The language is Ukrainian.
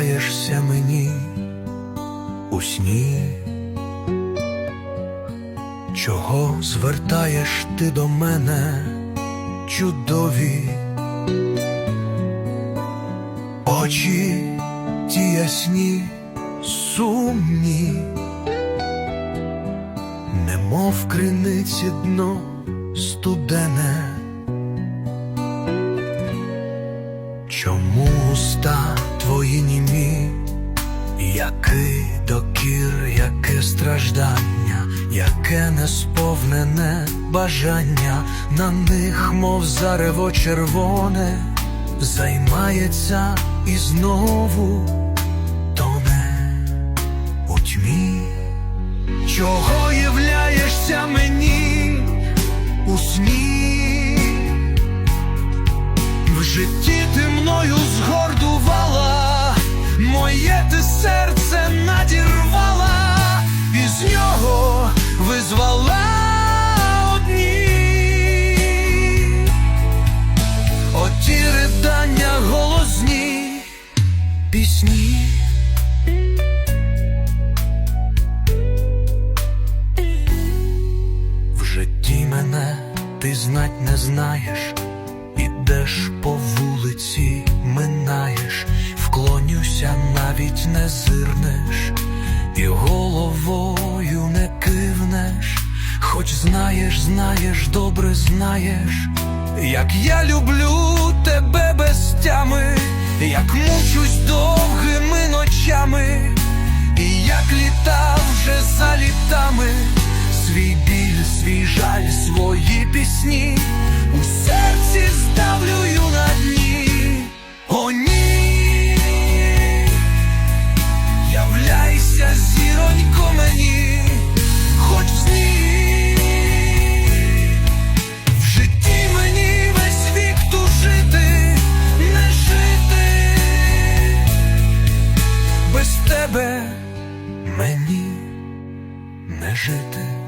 являєшся мені у сні? Чого звертаєш ти до мене, чудові? Очі ті ясні, сумні, немов криниці дно студене. Який докір, яке страждання, яке несповнене бажання, на них, мов зарево червоне, займається і знову тоне у тьмі. Чого являєшся мені у сні? В житті ти мною згордувала, моє ти серце ти знать не знаєш, ідеш по вулиці, минаєш, вклонюся, навіть не зирнеш, і головою не кивнеш, хоч знаєш, знаєш, добре знаєш, як я люблю тебе без тями, як мучусь довгими ночами, і як літа вже за літами, свій біль, свій жаль. Твої пісні, у серці здавлюю на дні, о ні, являйся зіронько мені, хоч в сні в житті мені весь вік ту жити, не жити, без тебе мені не жити.